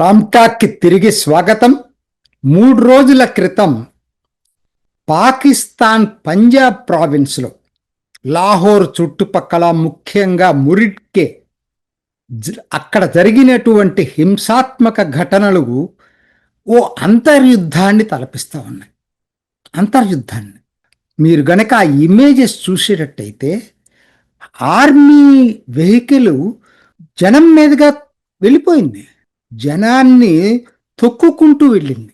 రామ్టాక్కి తిరిగి స్వాగతం. మూడు రోజుల క్రితం పాకిస్తాన్ పంజాబ్ ప్రావిన్స్లో లాహోర్ చుట్టుపక్కల ముఖ్యంగా మురిట్కే అక్కడ జరిగినటువంటి హింసాత్మక ఘటనలు ఓ అంతర్యుద్ధాన్ని తలపిస్తూ ఉన్నాయి. అంతర్యుద్ధాన్ని. మీరు గనక ఆ ఇమేజెస్ చూసేటట్టయితే ఆర్మీ వెహికల్ జనం మీదుగా వెళ్ళిపోయింది. జనాన్ని తొక్కుకుంటూ వెళ్ళింది.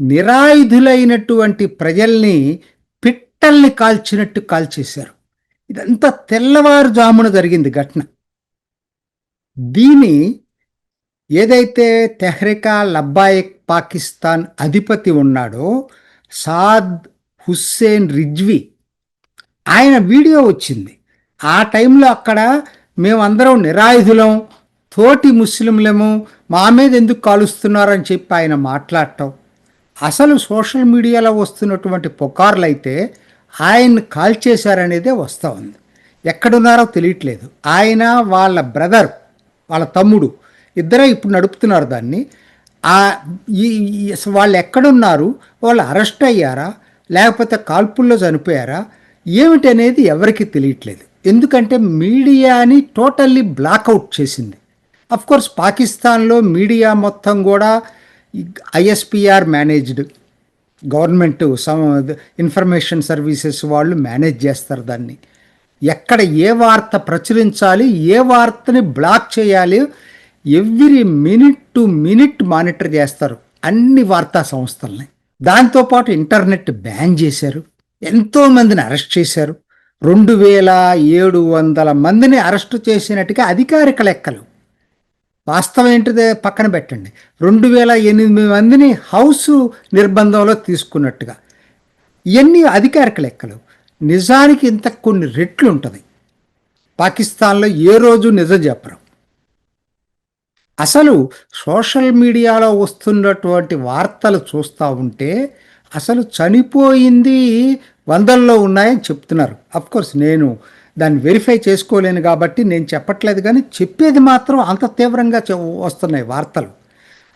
నిరాయుధులైనటువంటి ప్రజల్ని పిట్టల్ని కాల్చినట్టు కాల్చేశారు. ఇదంతా తెల్లవారుజామున జరిగింది ఘటన. దీని ఏదైతే తెహ్రికా లబ్బాయిక్ పాకిస్తాన్ అధిపతి ఉన్నాడో సాద్ హుస్సేన్ రిజ్వి ఆయన వీడియో వచ్చింది. ఆ టైంలో అక్కడ మేమందరం నిరాయుధులం తోటి ముస్లింలేమో మా మీద ఎందుకు కాలుస్తున్నారని చెప్పి ఆయన మాట్లాడటం. అసలు సోషల్ మీడియాలో వస్తున్నటువంటి పుకార్లు అయితే ఆయన్ని కాల్చేశారనేదే వస్తూ ఉంది ఎక్కడున్నారో తెలియట్లేదు. ఆయన వాళ్ళ బ్రదర్ వాళ్ళ తమ్ముడు ఇద్దరే ఇప్పుడు నడుపుతున్నారు దాన్ని. వాళ్ళు ఎక్కడున్నారు? వాళ్ళు అరెస్ట్ అయ్యారా? లేకపోతే కాల్పుల్లో చనిపోయారా? ఏమిటనేది ఎవరికి తెలియట్లేదు. ఎందుకంటే మీడియాని టోటల్లీ బ్లాక్అవుట్ చేసింది. కోర్స్ పాకిస్తాన్లో మీడియా మొత్తం కూడా ISPR managed government some information services వాళ్ళు మేనేజ్ చేస్తారు దాన్ని. ఎక్కడ ఏ వార్త ప్రచురించాలి ఏ వార్తని బ్లాక్ చేయాలి every minute to minute monitor చేస్తారు అన్ని వార్తా సంస్థల్ని. దాంతోపాటు ఇంటర్నెట్ బ్యాన్ చేశారు. ఎంతో మందిని అరెస్ట్ చేశారు. రెండు వేల ఏడు వందల మందిని అరెస్టు చేసినట్టుగా అధికారిక లెక్కలు. వాస్తవం ఏంటిదే? పక్కన పెట్టండి. రెండు వేల ఎనిమిది మందిని హౌస్ నిర్బంధంలో తీసుకున్నట్టుగా. ఇవన్నీ అధికారిక లెక్కలు. నిజానికి ఇంత కొన్ని రెట్లు ఉంటుంది పాకిస్తాన్లో ఏ రోజు నిజం చెప్పరు అసలు సోషల్ మీడియాలో వస్తున్నటువంటి వార్తలు చూస్తూ ఉంటే అసలు చనిపోయింది వందల్లో ఉన్నాయని చెప్తున్నారు. అఫ్కోర్స్ నేను దాన్ని వెరిఫై చేసుకోలేను కాబట్టి నేను చెప్పట్లేదు కానీ చెప్పేది మాత్రం అంత తీవ్రంగా వస్తున్నాయి వార్తలు.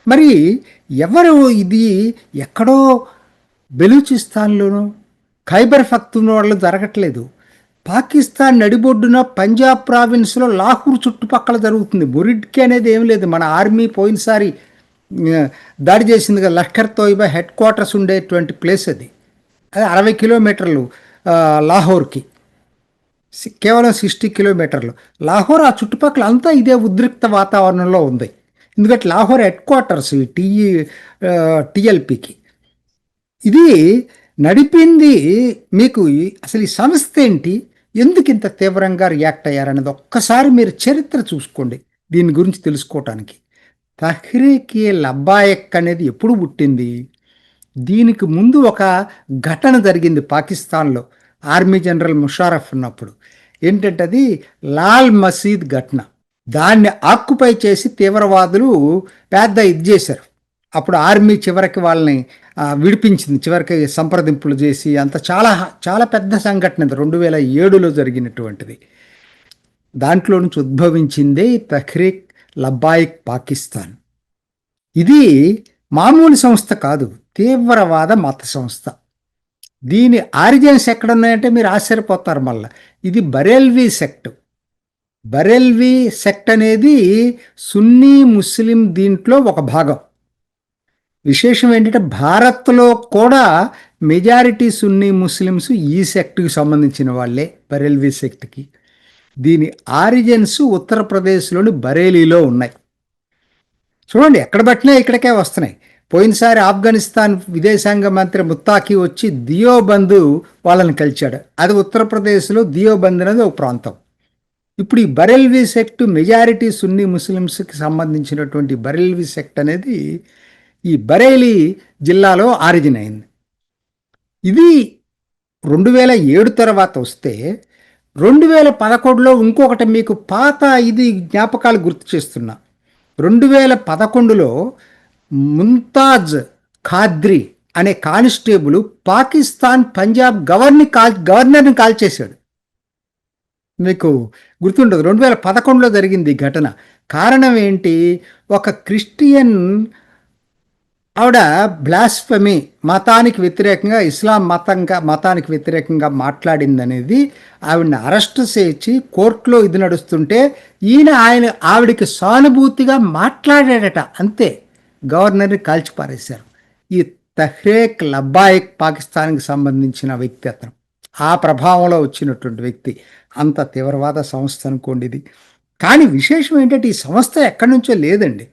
మరి ఎవరు ఇది ఎక్కడో బెలూచిస్తాన్లోనూ ఖైబర్ వాళ్ళు జరగట్లేదు. పాకిస్తాన్ నడిబొడ్డున పంజాబ్ ప్రావిన్స్లో లాహూర్ చుట్టుపక్కల జరుగుతుంది. మురిడ్కి అనేది ఏం లేదు. మన ఆర్మీ పోయినసారి దాడి చేసింది కదా లష్కర్ తోయిబా హెడ్ క్వార్టర్స్ ఉండేటువంటి ప్లేస్ అది. అది అరవై కిలోమీటర్లు లాహోర్కి. కేవలం సిక్స్టీ కిలోమీటర్లు. లాహోర్ ఆ చుట్టుపక్కల అంతా ఇదే ఉద్రిక్త వాతావరణంలో ఉంది. ఎందుకంటే లాహోర్ హెడ్ క్వార్టర్స్ ఈ టీఈ టీఎల్పికి. ఇది నడిపింది మీకు అసలు ఈ సంస్థ ఏంటి? ఎందుకు ఇంత తీవ్రంగా రియాక్ట్ అయ్యారనేది ఒక్కసారి మీరు చరిత్ర చూసుకోండి దీని గురించి తెలుసుకోవటానికి. తహ్రీక్ లబ్బాయక్ అనేది ఎప్పుడు పుట్టింది? దీనికి ముందు ఒక ఘటన జరిగింది పాకిస్తాన్లో. ఆర్మీ జనరల్ ముషారఫ్ ఉన్నప్పుడు ఏంటంటే అది లాల్ మసీద్ ఘటన. దాన్ని ఆక్యుపై చేసి తీవ్రవాదులు పెద్ద ఇది చేశారు. అప్పుడు ఆర్మీ చివరికి వాళ్ళని విడిపించింది చివరికి సంప్రదింపులు చేసి అంత చాలా చాలా పెద్ద సంఘటన ఇది. రెండు వేల ఏడులో జరిగినటువంటిది. దాంట్లో నుంచి ఉద్భవించిందే తఖ్రీక్ తహ్రీక్ లబ్బాయిక్ పాకిస్తాన్. ఇది మామూలు సంస్థ కాదు తీవ్రవాద మత సంస్థ. దీని ఆరిజిన్స్ ఎక్కడ ఉన్నాయంటే మీరు ఆశ్చర్యపోతారు మళ్ళా. ఇది బరెల్వీ సెక్ట్. బరెల్వీ సెక్ట్ అనేది సున్నీ ముస్లిం దీంట్లో ఒక భాగం. విశేషం ఏంటంటే భారత్లో కూడా మెజారిటీ సున్నీ ముస్లిమ్స్ ఈ సెక్ట్కి సంబంధించిన వాళ్ళే బరెల్వీ సెక్ట్కి. దీని ఆరిజిన్స్ ఉత్తరప్రదేశ్లోని బరేలీలో ఉన్నాయి. చూడండి ఎక్కడ పట్టినా ఇక్కడికే వస్తున్నాయి. పోయినసారి ఆఫ్ఘనిస్తాన్ విదేశాంగ మంత్రి ముత్తాకి వచ్చి దియోబంద్ వాళ్ళని కలిచాడు. అది ఉత్తరప్రదేశ్లో దియోబంద్ అనేది ఒక ప్రాంతం. ఇప్పుడు ఈ బరెల్వి సెక్ట్ మెజారిటీ సున్నీ ముస్లిమ్స్కి సంబంధించినటువంటి బరెల్వి సెక్ట్ అనేది ఈ బరేలీ జిల్లాలో ఆరిజిన్ అయింది. ఇది రెండు వేల ఏడు తర్వాత వస్తే రెండు వేల పదకొండులో ఇంకొకటి మీకు పాత ఇది జ్ఞాపకాలు గుర్తు చేస్తున్నా. రెండు వేల పదకొండులో ముంతాజ్ ఖాద్రి అనే కానిస్టేబుల్ పాకిస్తాన్ పంజాబ్ గవర్ని కాల్ గవర్నర్ని కాల్చేశాడు మీకు గుర్తుండదు రెండు వేల పదకొండులో జరిగింది ఈ ఘటన. కారణం ఏంటి? ఒక క్రిస్టియన్ ఆవిడ బ్లాస్ఫమీ మతానికి వ్యతిరేకంగా ఇస్లాం మతంగా మతానికి వ్యతిరేకంగా మాట్లాడిందనేది ఆవిడని అరెస్ట్ చేసి కోర్టులో ఇది నడుస్తుంటే ఈయన ఆయన ఆవిడకి సానుభూతిగా మాట్లాడాడట అంతే. గవర్నర్ని కాల్చిపారేశారు. ఈ తహ్రేక్ లబ్బాయిక్ పాకిస్తాన్కి సంబంధించిన వ్యక్తి అతను. ఆ ప్రభావంలో వచ్చినటువంటి వ్యక్తి. అంత తీవ్రవాద సంస్థ అనుకోండి ఇది. కానీ విశేషం ఏంటంటే ఈ సంస్థ ఎక్కడి నుంచో లేదండి.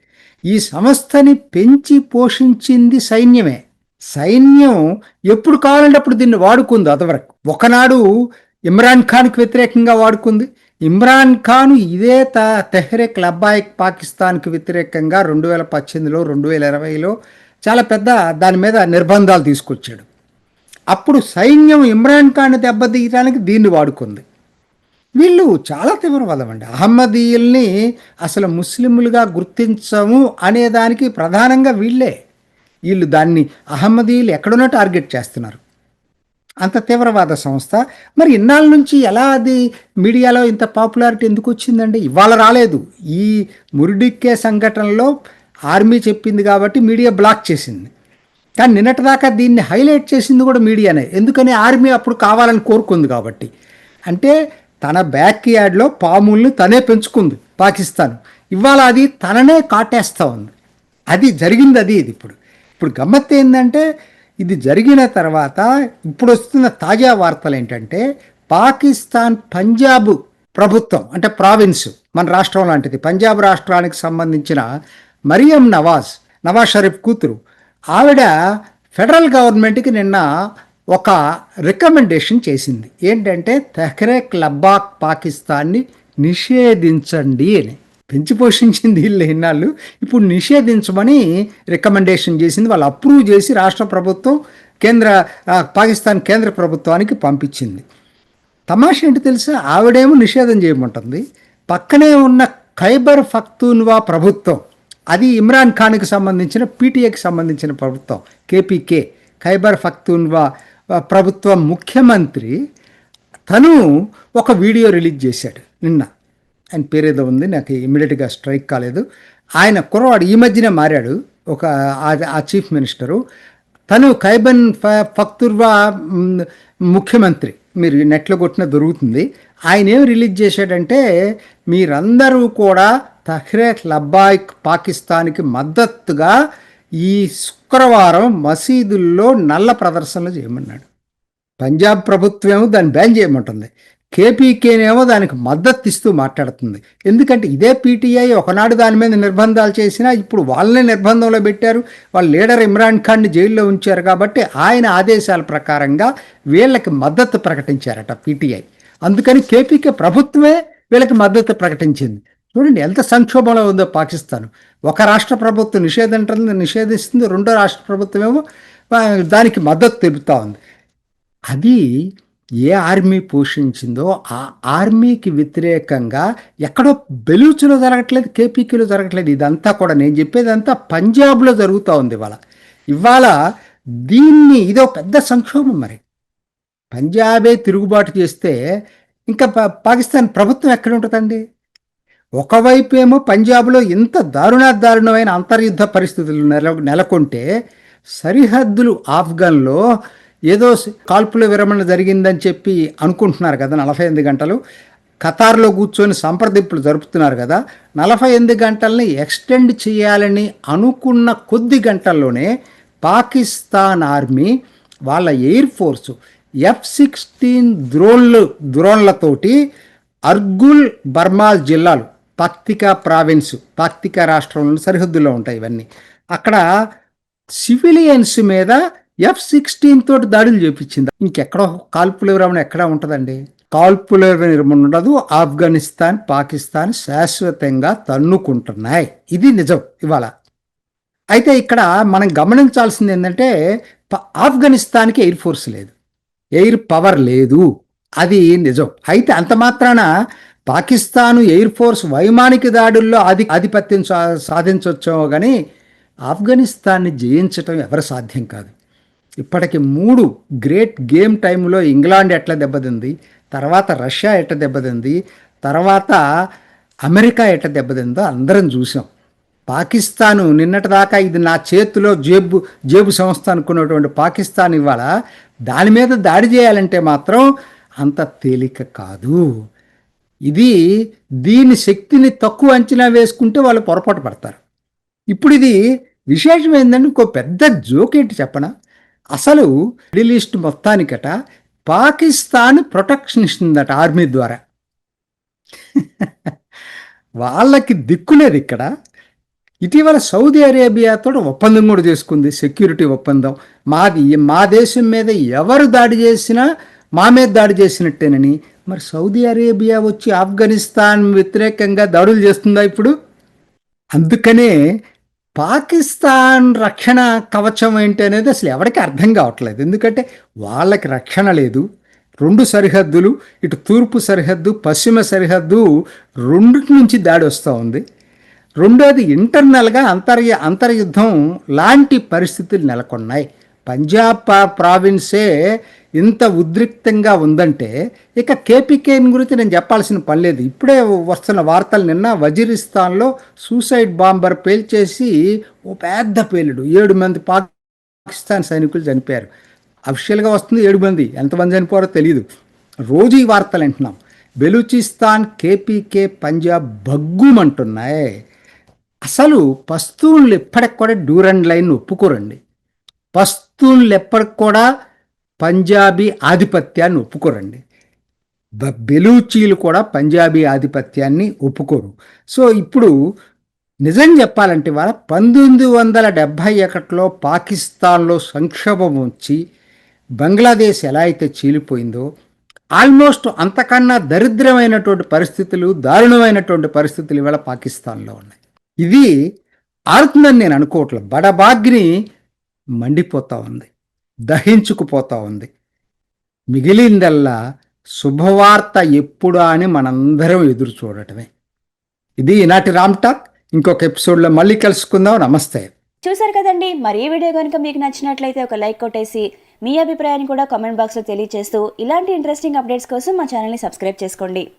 ఈ సంస్థని పెంచి పోషించింది సైన్యమే. సైన్యం ఎప్పుడు కావాలంటే అప్పుడు దీన్ని వాడుకుంది. అదివరకు ఒకనాడు ఇమ్రాన్ ఖాన్కి వ్యతిరేకంగా వాడుకుంది. ఇమ్రాన్ ఖాన్ ఇదే త తెహ్రిక్ లబ్బాయిక్ పాకిస్తాన్కి వ్యతిరేకంగా రెండు వేల పద్దెనిమిదిలో రెండు వేల ఇరవైలో చాలా పెద్ద దాని మీద నిర్బంధాలు తీసుకొచ్చాడు. అప్పుడు సైన్యం ఇమ్రాన్ ఖాన్ దెబ్బతీయడానికి దీన్ని వాడుకుంది. వీళ్ళు చాలా తీవ్రవాదం అండి అహ్మదీయుల్ని అసలు ముస్లింలుగా గుర్తించము అనేదానికి ప్రధానంగా వీళ్ళే. వీళ్ళు దాన్ని అహ్మదీయులు ఎక్కడున్నా టార్గెట్ చేస్తున్నారు. అంత తీవ్రవాద సంస్థ. మరి ఇన్నాళ్ళ నుంచి ఎలా అది మీడియాలో ఇంత పాపులారిటీ ఎందుకు వచ్చిందండి? ఇవాళ రాలేదు. ఈ మురిడిక్కే సంఘటనలో ఆర్మీ చెప్పింది కాబట్టి మీడియా బ్లాక్ చేసింది. కానీ నిన్నటిదాకా దీన్ని హైలైట్ చేసింది కూడా మీడియానే. ఎందుకని ఆర్మీ అప్పుడు కావాలని కోరుకుంది కాబట్టి. అంటే తన బ్యాక్ యార్డ్లో పాముల్ని తనే పెంచుకుంది పాకిస్తాన్. ఇవాళ అది తననే కాటేస్తూ ఉంది. అది జరిగింది అది ఇది ఇప్పుడు. ఇప్పుడు గమ్మత్తు ఏంటంటే ఇది జరిగిన తర్వాత ఇప్పుడు వస్తున్న తాజా వార్తలు ఏంటంటే పాకిస్తాన్ పంజాబ్ ప్రభుత్వం అంటే ప్రావిన్స్ మన రాష్ట్రం లాంటిది పంజాబ్ రాష్ట్రానికి సంబంధించిన మరియం నవాజ్ నవాజ్ షరీఫ్ కూతురు ఆవిడ ఫెడరల్ గవర్నమెంట్కి నిన్న ఒక రికమెండేషన్ చేసింది. ఏంటంటే తెహ్రేక్ లబ్బాక్ పాకిస్తాన్ని నిషేధించండి అని. పెంచి పోషించింది వీళ్ళు ఇన్నాళ్ళు. ఇప్పుడు నిషేధించమని రికమెండేషన్ చేసింది. వాళ్ళు అప్రూవ్ చేసి రాష్ట్ర ప్రభుత్వం కేంద్ర పాకిస్తాన్ కేంద్ర ప్రభుత్వానికి పంపించింది. తమాష ఏంటి తెలుసా? ఆవిడేమో నిషేధం చేయమంటుంది. పక్కనే ఉన్న ఖైబర్ ఫక్తూన్వా ప్రభుత్వం అది ఇమ్రాన్ ఖాన్కి సంబంధించిన పీటీఏకి సంబంధించిన ప్రభుత్వం కేపీకే ఖైబర్ ఫక్తూన్వా ప్రభుత్వం ప్రభుత్వ ముఖ్యమంత్రి తను ఒక వీడియో రిలీజ్ చేశాడు నిన్న. ఆయన పేరేదో ఉంది నాకు ఇమ్మీడియట్గా స్ట్రైక్ కాలేదు. ఆయన కుర్రవాడు ఈ మధ్యనే మారాడు ఒక ఆ- చీఫ్ మినిస్టరు తను ఖైబన్ ఫ- ఫక్తుర్వా ముఖ్యమంత్రి. మీరు నెట్లో కొట్టిన దొరుకుతుంది. ఆయన ఏం రిలీజ్ చేశాడంటే మీరందరూ కూడా తహ్రేక్ లబ్బాయిక్ పాకిస్తాన్కి మద్దతుగా ఈ శుక్రవారం మసీదుల్లో నల్ల ప్రదర్శనలు చేయమన్నాడు. పంజాబ్ ప్రభుత్వం దాన్ని బ్యాన్ చేయమంటుంది. కేపీకేనేమో దానికి మద్దతు ఇస్తూ మాట్లాడుతుంది. ఎందుకంటే ఇదే పీటీఐ ఒకనాడు దాని మీద నిర్బంధాలు చేసినా ఇప్పుడు వాళ్ళనే నిర్బంధంలో పెట్టారు. వాళ్ళ లీడర్ ఇమ్రాన్ ఖాన్ని జైల్లో ఉంచారు కాబట్టి ఆయన ఆదేశాల ప్రకారంగా వీళ్ళకి మద్దతు ప్రకటించారట పీటీఐ. అందుకని కేపీకే ప్రభుత్వమే వీళ్ళకి మద్దతు ప్రకటించింది. చూడండి ఎంత సంక్షోభంలో ఉందో పాకిస్తాన్. ఒక రాష్ట్ర ప్రభుత్వం నిషేధించడం నిషేధిస్తుంది రెండో రాష్ట్ర ప్రభుత్వం ఏమో దానికి మద్దతు తెలుపుతా ఉంది. అది ఏ ఆర్మీ పోషించిందో ఆ ఆర్మీకి వ్యతిరేకంగా ఎక్కడో బెలూచులో జరగట్లేదు కేపీకేలో జరగట్లేదు. ఇదంతా కూడా నేను చెప్పేదంతా పంజాబ్లో జరుగుతూ ఉంది ఇవాళ. ఇవాళ దీన్ని ఇదో పెద్ద సంక్షోభం మరి. పంజాబే తిరుగుబాటు చేస్తే ఇంకా పాకిస్తాన్ ప్రభుత్వం ఎక్కడ ఉంటుందండి? ఒకవైపు ఏమో పంజాబ్లో ఇంత దారుణ దారుణమైన అంతర్యుద్ధ పరిస్థితులు నెల నెలకొంటే సరిహద్దులు ఆఫ్ఘన్లో ఏదో కాల్పుల విరమణ జరిగిందని చెప్పి అనుకుంటున్నారు కదా నలభై ఎనిమిది గంటలు. ఖతార్లో కూర్చొని సంప్రదింపులు జరుపుతున్నారు కదా. నలభై ఎనిమిది గంటల్ని ఎక్స్టెండ్ చేయాలని అనుకున్న కొద్ది గంటల్లోనే పాకిస్తాన్ ఆర్మీ వాళ్ళ ఎయిర్ ఫోర్సు ఎఫ్ సిక్స్టీన్ డ్రోన్లు డ్రోన్లతోటి అర్గుల్ బర్మాల్ జిల్లాలు పాక్తికా ప్రావిన్స్ పాక్తికా రాష్ట్రంలో సరిహద్దులో ఉంటాయి ఇవన్నీ. అక్కడ సివిలియన్స్ మీద ఎఫ్ సిక్స్టీన్ తోటి దాడులు చేపించింది. ఇంకెక్కడ కాల్పుల విరమణ ఎక్కడా ఉంటుందండి? కాల్పుల విరమణ ఉండదు. ఆఫ్ఘనిస్తాన్ పాకిస్తాన్ శాశ్వతంగా తన్నుకుంటున్నాయి. ఇది నిజం ఇవాళ. అయితే ఇక్కడ మనం గమనించాల్సింది ఏంటంటే ప- ఆఫ్ఘనిస్తాన్కి ఎయిర్ ఫోర్స్ లేదు. ఎయిర్ పవర్ లేదు. అది నిజం. అయితే అంత మాత్రాన పాకిస్తాను ఎయిర్ ఫోర్స్ వైమానిక దాడుల్లో ఆధి ఆధిపత్యం సా సాధించవచ్చేమో కానీ ఆఫ్ఘనిస్తాన్ని జయించటం ఎవరు సాధ్యం కాదు. ఇప్పటికి మూడు గ్రేట్ గేమ్ టైంలో ఇంగ్లాండ్ ఎట్లా దెబ్బతింది తర్వాత రష్యా ఎట్ట దెబ్బతింది తర్వాత అమెరికా ఎట్ట దెబ్బతిందో అందరం చూసాం. పాకిస్తాను నిన్నటిదాకా ఇది నా చేతిలో జేబు జేబు సంస్థ అనుకున్నటువంటి పాకిస్తాన్ ఇవాళ దాని మీద దాడి చేయాలంటే మాత్రం అంత తేలిక కాదు. ఇది దీని శక్తిని తక్కువ అంచనా వేసుకుంటే వాళ్ళు పొరపాటు పడతారు. ఇప్పుడు ఇది విశేషం ఏంటంటే ఇంకో పెద్ద జోక్ ఏంటి చెప్పనా? అసలు మిడిల్ ఈస్ట్ మొత్తానికట పాకిస్తాన్ ప్రొటెక్షన్ ఇస్తుందట ఆర్మీ ద్వారా. వాళ్ళకి దిక్కులేదు ఇక్కడ. ఇటీవల సౌదీ అరేబియాతో ఒప్పందం కూడా చేసుకుంది. సెక్యూరిటీ ఒప్పందం. మాది మా దేశం మీద ఎవరు దాడి చేసినా మా మీద దాడి చేసినట్టేనని. మరి సౌదీ అరేబియా వచ్చి ఆఫ్ఘనిస్తాన్ వ్యతిరేకంగా దాడులు చేస్తుందా ఇప్పుడు? అందుకనే పాకిస్తాన్ రక్షణ కవచం ఏంటి అనేది అసలు ఎవరికి అర్థం కావట్లేదు. ఎందుకంటే వాళ్ళకి రక్షణ లేదు. రెండు సరిహద్దులు ఇటు తూర్పు సరిహద్దు పశ్చిమ సరిహద్దు రెండింటి నుంచి దాడి వస్తూ ఉంది. రెండోది ఇంటర్నల్గా అంతర్య అంతర్యుద్ధం లాంటి పరిస్థితులు నెలకొన్నాయి. పంజాబ్ ప్రావిన్సే ఇంత ఉద్రిక్తంగా ఉందంటే ఇక కేపీకేని గురించి నేను చెప్పాల్సిన పని లేదు. ఇప్పుడే వస్తున్న వార్తలు నిన్న వజీరిస్తాన్లో సూసైడ్ బాంబర్ పేల్చేసి ఓ పెద్ద పేలుడు. ఏడు మంది పాకిస్తాన్ సైనికులు చనిపోయారు. అఫిషియల్గా వస్తుంది ఏడు మంది. ఎంతమంది చనిపోయారో తెలియదు రోజు ఈ వార్తలు వింటున్నాం. బెలూచిస్తాన్ కేపీకే పంజాబ్ బగ్గుమంటున్నాయి అసలు పస్తూన్లు ఎప్పటికి కూడా డ్యూరండ్ లైన్ ఒప్పుకోరండి. పస్తూన్లు ఎప్పటికి కూడా పంజాబీ ఆధిపత్యాన్ని ఒప్పుకోరండి. బెలూచీలు కూడా పంజాబీ ఆధిపత్యాన్ని ఒప్పుకోరు. సో ఇప్పుడు నిజం చెప్పాలంటే వాళ్ళ పంతొమ్మిది వందల డెబ్భై ఒకటిలో పాకిస్తాన్లో సంక్షోభం వచ్చి బంగ్లాదేశ్ ఎలా అయితే చీలిపోయిందో ఆల్మోస్ట్ అంతకన్నా దరిద్రమైనటువంటి పరిస్థితులు దారుణమైనటువంటి పరిస్థితులు ఇవాళ పాకిస్తాన్లో ఉన్నాయి. ఇది ఆరుతుందని నేను అనుకోవట్లేదు బడబాగ్ని మండిపోతా ఉంది. దహించుకుపోతూ ఉంది. మిగిలిందల్లా శుభవార్త ఎప్పుడా అని మనందరం ఎదురు చూడటమే. ఇది ఈనాటి రామ్ టాక్. ఇంకొక ఎపిసోడ్లో మళ్ళీ కలుసుకుందాం. నమస్తే. చూసారు కదండి. మరి ఈ వీడియో కనుక మీకు నచ్చినట్లయితే ఒక లైక్ కొట్టేసి మీ అభిప్రాయాన్ని కూడా కామెంట్ బాక్స్లో తెలియజేస్తూ ఇలాంటి ఇంట్రెస్టింగ్ అప్డేట్స్ కోసం మా ఛానల్ని సబ్స్క్రైబ్ చేసుకోండి.